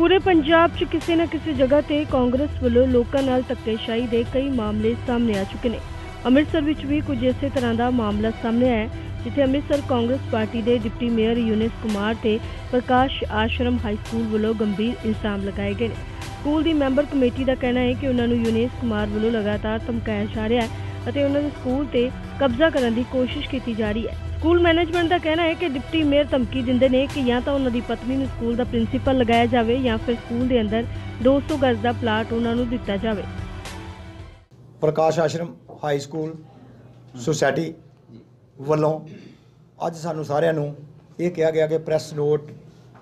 ਪੂਰੇ ਪੰਜਾਬ 'ਚ ਕਿਸੇ ਨਾ ਕਿਸੇ ਜਗ੍ਹਾ ਤੇ ਕਾਂਗਰਸ ਵੱਲੋਂ ਲੋਕਾਂ ਨਾਲ ਧੱਕੇਸ਼ਾਹੀ ਦੇ ਕਈ ਮਾਮਲੇ ਸਾਹਮਣੇ ਆ ਚੁੱਕੇ ਨੇ। ਅੰਮ੍ਰਿਤਸਰ ਵਿੱਚ ਵੀ ਕੁਝ ਇਸੇ ਤਰ੍ਹਾਂ ਦਾ ਮਾਮਲਾ ਸਾਹਮਣੇ ਆਇਆ ਜਿੱਥੇ ਅੰਮ੍ਰਿਤਸਰ ਕਾਂਗਰਸ ਪਾਰਟੀ ਦੇ ਡਿਪਟੀ ਮੇਅਰ ਯੂਨਿਸ ਕੁਮਾਰ ਤੇ ਪ੍ਰਕਾਸ਼ ਆਸ਼ਰਮ ਹਾਈ ਸਕੂਲ ਵੱਲੋਂ ਗੰਭੀਰ ਇਲਜ਼ਾਮ ਲਗਾਏ ਗਏ ਨੇ। ਸਕੂਲ ਦੀ ਮੈਂਬਰ ਕਮੇਟੀ ਦਾ ਕਹਿਣਾ ਹੈ ਕਿ ਉਹਨਾਂ ਨੂੰ ਯੂਨਿਸ ਕੁਮਾਰ ਵੱਲੋਂ ਲਗਾਤਾਰ ਧਮਕਾਇਆ ਜਾ ਰਿਹਾ ਹੈ ਅਤੇ ਉਹਨਾਂ ਦੇ ਸਕੂਲ ਤੇ ਕਬਜ਼ਾ ਕਰਨ ਦੀ ਕੋਸ਼ਿਸ਼ ਕੀਤੀ ਜਾ ਰਹੀ ਹੈ। ਸਕੂਲ ਮੈਨੇਜਮੈਂਟ ਦਾ ਕਹਿਣਾ ਹੈ ਕਿ ਡਿਪਟੀ ਮੇਅਰ ਧਮਕੀ ਦਿੰਦੇ ਨੇ ਕਿ ਜਾਂ ਤਾਂ ਉਹਨਾਂ ਦੀ ਪਤਨੀ ਨੂੰ ਸਕੂਲ ਦਾ ਪ੍ਰਿੰਸੀਪਲ ਲਗਾਇਆ ਜਾਵੇ ਜਾਂ ਫਿਰ ਸਕੂਲ ਦੇ ਅੰਦਰ 200 ਗਜ਼ ਦਾ ਪਲਾਟ ਉਹਨਾਂ ਨੂੰ ਦਿੱਤਾ ਜਾਵੇ। Prakash Ashram high school society ਵੱਲੋਂ ਅੱਜ ਸਾਨੂੰ ਸਾਰਿਆਂ ਨੂੰ ਇਹ ਕਿਹਾ ਗਿਆ ਕਿ ਪ੍ਰੈਸ ਨੋਟ,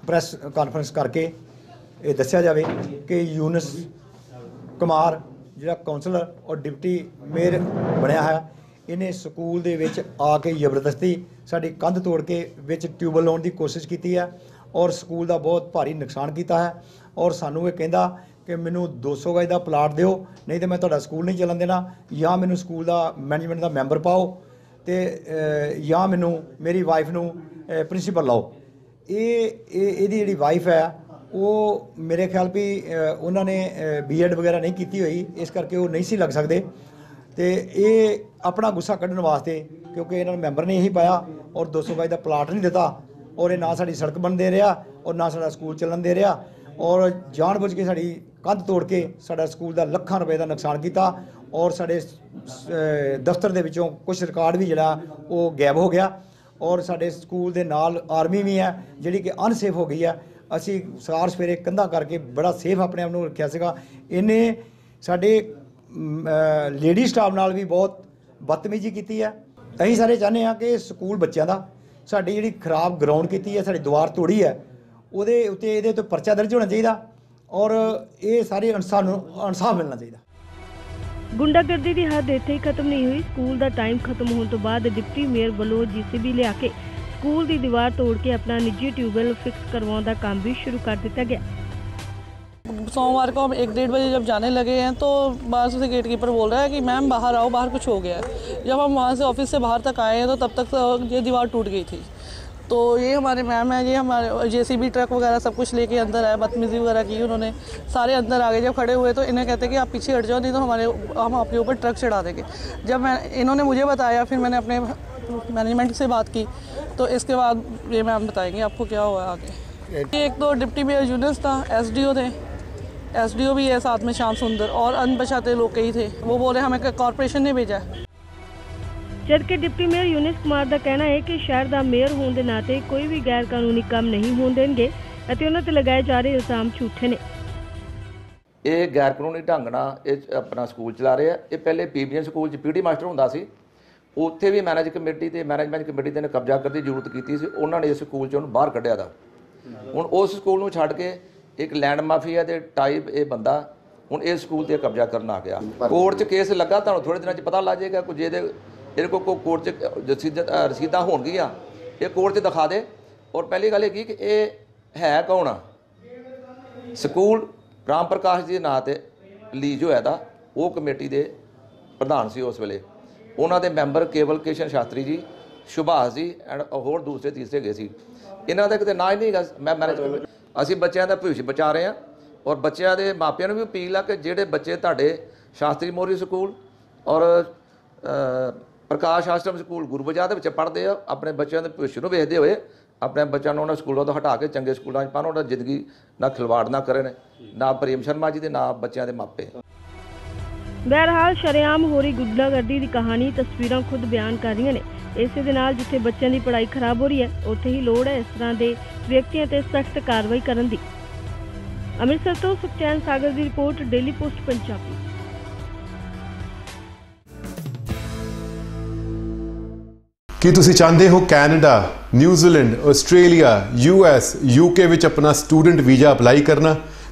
ਪ੍ਰੈਸ ਕਾਨਫਰੰਸ ਕਰਕੇ ਇਹ ਦੱਸਿਆ ਜਾਵੇ ਕਿ ਯੂਨਸ ਕੁਮਾਰ, ਜਿਹੜਾ ਕਾਉਂਸਲਰ ਔਰ ਡਿਪਟੀ ਮੇਅਰ ਬਣਿਆ ਹੈ ਇਹਨੇ ਸਕੂਲ ਦੇ ਵਿੱਚ ਆ ਕੇ ਜ਼ਬਰਦਸਤੀ ਸਾਡੀ ਕੰਧ ਤੋੜ ਕੇ ਵਿੱਚ ਟਿਊਬਲ ਲਾਉਣ ਦੀ ਕੋਸ਼ਿਸ਼ ਕੀਤੀ ਹੈ ਔਰ ਸਕੂਲ ਦਾ ਬਹੁਤ ਭਾਰੀ ਨੁਕਸਾਨ ਕੀਤਾ ਹੈ ਔਰ ਸਾਨੂੰ ਇਹ ਕਹਿੰਦਾ ਕਿ ਮੈਨੂੰ 200 ਗਜ ਦਾ ਪਲਾਟ ਦਿਓ, ਨਹੀਂ ਤੇ ਮੈਂ ਤੁਹਾਡਾ ਸਕੂਲ ਨਹੀਂ ਚੱਲਣ ਦੇਣਾ ਜਾਂ ਮੈਨੂੰ ਸਕੂਲ ਦਾ ਮੈਨੇਜਮੈਂਟ ਦਾ ਮੈਂਬਰ ਪਾਓ ਤੇ ਜਾਂ ਮੈਨੂੰ ਮੇਰੀ ਵਾਈਫ ਨੂੰ ਪ੍ਰਿੰਸੀਪਲ ਲਾਓ। ਇਹ ਇਹਦੀ ਜਿਹੜੀ ਵਾਈਫ ਹੈ, ਉਹ ਮੇਰੇ ਖਿਆਲ ਵੀ ਉਹਨਾਂ ਨੇ ਬੀਐਡ ਵਗੈਰਾ ਨਹੀਂ ਕੀਤੀ ਹੋਈ, ਇਸ ਕਰਕੇ ਉਹ ਨਹੀਂ ਸੀ ਲੱਗ ਸਕਦੇ। ਤੇ ਇਹ ਆਪਣਾ ਗੁੱਸਾ ਕੱਢਣ ਵਾਸਤੇ ਕਿਉਂਕਿ ਇਹਨਾਂ ਨੂੰ ਮੈਂਬਰ ਨੇ ਇਹੀ ਪਾਇਆ ਔਰ 200 ਗਜ ਦਾ ਪਲਾਟ ਨਹੀਂ ਦਿੱਤਾ ਔਰ ਇਹ ਨਾ ਸਾਡੀ ਸੜਕ ਬਣਦੇ ਰਿਹਾ ਔਰ ਨਾ ਸਾਡਾ ਸਕੂਲ ਚੱਲਣ ਦੇ ਰਿਹਾ ਔਰ ਜਾਣਬੁੱਝ ਕੇ ਸਾਡੀ ਕੰਧ ਤੋੜ ਕੇ ਸਾਡਾ ਸਕੂਲ ਦਾ ਲੱਖਾਂ ਰੁਪਏ ਦਾ ਨੁਕਸਾਨ ਕੀਤਾ ਔਰ ਸਾਡੇ ਦਫ਼ਤਰ ਦੇ ਵਿੱਚੋਂ ਕੁਝ ਰਿਕਾਰਡ ਵੀ ਜਿਹੜਾ ਉਹ ਗਾਇਬ ਹੋ ਗਿਆ ਔਰ ਸਾਡੇ ਸਕੂਲ ਦੇ ਨਾਲ ਆਰਮੀ ਵੀ ਹੈ, ਜਿਹੜੀ ਕਿ ਅਨਸੇਫ ਹੋ ਗਈ ਹੈ। ਅਸੀਂ ਸਾਰ ਸਵੇਰੇ ਕੰਧਾਂ ਕਰਕੇ ਬੜਾ ਸੇਫ ਆਪਣੇ ਆਪ ਨੂੰ ਰੱਖਿਆ ਸੀਗਾ। ਇਹਨੇ ਸਾਡੇ ਲੇਡੀ ਸਟਾਫ ਨਾਲ ਵੀ ਬਹੁਤ ਬਦਤਮੀਜ਼ੀ ਕੀਤੀ ਹੈ। ਅਸੀਂ ਸਾਰੇ ਚਾਹੁੰਦੇ ਹਾਂ ਕਿ ਸਕੂਲ ਬੱਚਿਆਂ ਦਾ ਸਾਡੀ ਜਿਹੜੀ ਖਰਾਬ ਗਰਾਊਂਡ ਕੀਤੀ ਹੈ, ਸਾਡੀ ਦੀਵਾਰ ਤੋੜੀ ਹੈ, ਉਹਦੇ ਉੱਤੇ ਇਹਦੇ ਉੱਤੇ ਪਰਚਾ ਦਰਜ ਹੋਣਾ ਚਾਹੀਦਾ ਔਰ ਇਹ ਸਾਰੇ ਇਨਸਾਨ ਨੂੰ ਇਨਸਾਫ ਮਿਲਣਾ ਚਾਹੀਦਾ। ਗੁੰਡਾਗਰਦੀ ਦੀ ਹੱਦ ਇੱਥੇ ਹੀ ਖਤਮ ਨਹੀਂ ਹੋਈ। ਸਕੂਲ ਦਾ ਟਾਈਮ ਖਤਮ ਹੋਣ ਤੋਂ ਬਾਅਦ ਡਿਪਟੀ ਮੇਅਰ ਵੱਲੋਂ ਜੀਸੀਬੀ ਲਿਆ ਕੇ ਸਕੂਲ ਦੀ ਦੀਵਾਰ ਤੋੜ ਕੇ ਆਪਣਾ ਨਿੱਜੀ ਟਿਊਬਵੈੱਲ ਫਿਕਸ ਕਰਵਾਉਣ ਦਾ ਕੰਮ ਵੀ ਸ਼ੁਰੂ ਕਰ ਦਿੱਤਾ ਗਿਆ। सोमवार को हम एक डेढ़ बजे जब जाने लगे हैं तो बाहर से गेट कीपर बोल रहा है कि, मैम, बाहर आओ, बाहर कुछ हो गया है। जब हम वहाँ से ऑफ़िस से बाहर तक आए हैं तो तब तक तो ये दीवार टूट गई थी। तो ये हमारे मैम है, ये हमारे जेसीबी ट्रक वगैरह सब कुछ लेके अंदर आए, बदतमीजी वगैरह की उन्होंने। सारे अंदर आ गए, जब खड़े हुए तो इन्हें कहते कि, आप पीछे हट जाओ, नहीं तो हमारे, हम आपके ऊपर ट्रक चढ़ा देंगे। जब मैं, इन्होंने मुझे बताया, फिर मैंने अपने मैनेजमेंट से बात की तो इसके बाद ये मैम बताएँगे आपको क्या हुआ आगे। एक तो डिप्टी मेयर यूनिस था एसडीओ थे। एसडीओ भी है साथ में श्याम सुंदर और अनपछाते लोग कई थे वो बोले हमें कॉरपोरेशन ने भेजा है ਜਦ ਕਿ ਡਿਪਟੀ ਮੇਅਰ ਯੂਨਿਸ ਕੁਮਾਰ ਦਾ ਕਹਿਣਾ ਹੈ ਕਿ ਸ਼ਹਿਰ ਦਾ ਮੇਅਰ ਹੋਣ ਦੇ ਨਾਤੇ ਕੋਈ ਵੀ ਗੈਰ ਕਾਨੂੰਨੀ ਕੰਮ ਨਹੀਂ ਹੋਣ ਦੇਣਗੇ ਅਤੇ ਉਹਨਾਂ ਤੇ ਲਗਾਏ ਜਾ ਰਹੇ ਇਲਜ਼ਾਮ ਝੂਠੇ ਨੇ ਇਹ ਗੈਰ ਕਾਨੂੰਨੀ ਢੰਗ ਨਾਲ ਇਹ ਆਪਣਾ ਸਕੂਲ ਚਲਾ ਰਹੇ ਆ ਇਹ ਪਹਿਲੇ ਪੀਬੀਐਨ ਸਕੂਲ 'ਚ ਪੀਟੀ ਮਾਸਟਰ ਹੁੰਦਾ ਸੀ ਉੱਥੇ ਵੀ ਮੈਨੇਜ ਕਮੇਟੀ ਤੇ ਮੈਨੇਜਮੈਂਟ ਕਮੇਟੀ ਤੇ ਨੇ ਕਬਜ਼ਾ ਕਰਨ ਦੀ ਜ਼ਰੂਰਤ ਕੀਤੀ ਸੀ ਉਹਨਾਂ ਨੇ ਇਸ ਸਕੂਲ 'ਚ ਉਹਨੂੰ ਬਾਹਰ ਕੱਢਿਆ ਦਾ ਹੁਣ ਉਸ ਸਕੂਲ ਨੂੰ ਛੱਡ ਕੇ ਇੱਕ ਲੈਂਡ ਮਾਫੀਆ ਦੇ ਟਾਈਪ ਇਹ ਬੰਦਾ ਹੁਣ ਇਸ ਸਕੂਲ ਤੇ ਕਬਜ਼ਾ ਕਰਨ ਆ ਗਿਆ। ਕੋਰਟ 'ਚ ਕੇਸ ਲੱਗਾ, ਤੁਹਾਨੂੰ ਥੋੜੇ ਦਿਨਾਂ 'ਚ ਪਤਾ ਲੱਗ ਜਾਏਗਾ ਕੁਝ ਇਹਦੇ ਇਹਦੇ ਕੋਲ ਕੋਈ ਕੋਰਟ 'ਚ ਰਸੀਦਾਂ ਰਸੀਦਾਂ ਹੋਣਗੀਆਂ ਇਹ ਕੋਰਟ 'ਚ ਦਿਖਾ ਦੇ। ਔਰ ਪਹਿਲੀ ਗੱਲ ਇਹ ਕੀ ਕਿ ਇਹ ਹੈ ਕੌਣ ਆ? ਸਕੂਲ ਰਾਮ ਪ੍ਰਕਾਸ਼ ਜੀ ਦੇ ਨਾਂ ਤੇ ਲੀਜ ਹੋਇਆ ਦਾ। ਉਹ ਕਮੇਟੀ ਦੇ ਪ੍ਰਧਾਨ ਸੀ ਉਸ ਵੇਲੇ। ਉਹਨਾਂ ਦੇ ਮੈਂਬਰ ਕੇਵਲ ਕਿਸ਼ਨ ਸ਼ਾਸਤਰੀ ਜੀ ਸੁਭਾਸ਼ ਜੀ ਐਂਡ ਹੋਰ ਦੂਸਰੇ ਤੀਸਰੇ ਗਏ ਸੀ। ਇਹਨਾਂ ਦਾ ਕਿਤੇ ਨਾ ਹੀ ਨਹੀਂ ਹੈਗਾ। ਮੈਂ ਮੈਨੇਜ ਅਸੀਂ ਬੱਚਿਆਂ ਦਾ ਭਵਿੱਖ ਬਚਾ ਰਹੇ ਹਾਂ ਔਰ ਬੱਚਿਆਂ ਦੇ ਮਾਪਿਆਂ ਨੂੰ ਵੀ ਅਪੀਲ ਆ ਕਿ ਜਿਹੜੇ ਬੱਚੇ ਤੁਹਾਡੇ ਸ਼ਾਸਤਰੀ ਮੋਰੀ ਸਕੂਲ ਔਰ ਪ੍ਰਕਾਸ਼ ਆਸ਼ਰਮ ਸਕੂਲ ਗੁਰਬਜਾਰ ਦੇ ਵਿੱਚ ਪੜ੍ਹਦੇ ਆ, ਆਪਣੇ ਬੱਚਿਆਂ ਦੇ ਭਵਿੱਖ ਨੂੰ ਵੇਖਦੇ ਹੋਏ ਆਪਣੇ ਬੱਚਿਆਂ ਨੂੰ ਉਹਨਾਂ ਸਕੂਲਾਂ ਤੋਂ ਹਟਾ ਕੇ ਚੰਗੇ ਸਕੂਲਾਂ 'ਚ ਪਾਉਣ, ਉਹਨਾਂ ਜ਼ਿੰਦਗੀ ਨਾਲ ਖਿਲਵਾੜ ਨਾ ਕਰਨ ਨਾ ਪ੍ਰੇਮ ਸ਼ਰਮਾ ਜੀ ਦੇ, ਨਾ ਬੱਚਿਆਂ ਦੇ ਮਾਪੇ। ਬਹਰਹਾਲ ਸ਼ਰੇਆਮ ਹੋ ਰਹੀ ਗੁੰਡਾਗਰਦੀ ਦੀ ਕਹਾਣੀ ਤਸਵੀਰਾਂ ਖੁਦ ਬਿਆਨ ਕਰ ਰਹੀਆਂ ਨੇ। ਇਸੇ ਦੇ ਨਾਲ ਜਿੱਥੇ ਬੱਚਿਆਂ ਦੀ ਪੜ੍ਹਾਈ ਖਰਾਬ ਹੋ ਰਹੀ ਹੈ, ਉੱਥੇ ਹੀ ਲੋੜ ਹੈ ਇਸ ਤਰ੍ਹਾਂ ਦੇ ਵਿਅਕਤੀਆਂ ਤੇ ਸਖਤ ਕਾਰਵਾਈ ਕਰਨ ਦੀ। ਅੰਮ੍ਰਿਤਸਰ ਤੋਂ ਸੁਖਚੈਨ ਸਾਗਰ ਦੀ ਰਿਪੋਰਟ, ਡੇਲੀ ਪੋਸਟ, ਪੰਜਾਬੀ। ਕੀ ਤੁਸੀਂ ਚਾਹੁੰਦੇ ਹੋ Canada, New Zealand, Australia US UK ਵਿੱਚ ਆਪਣਾ ਸਟੂਡੈਂਟ ਵੀਜ਼ਾ ਅਪਲਾਈ ਕਰਨਾ?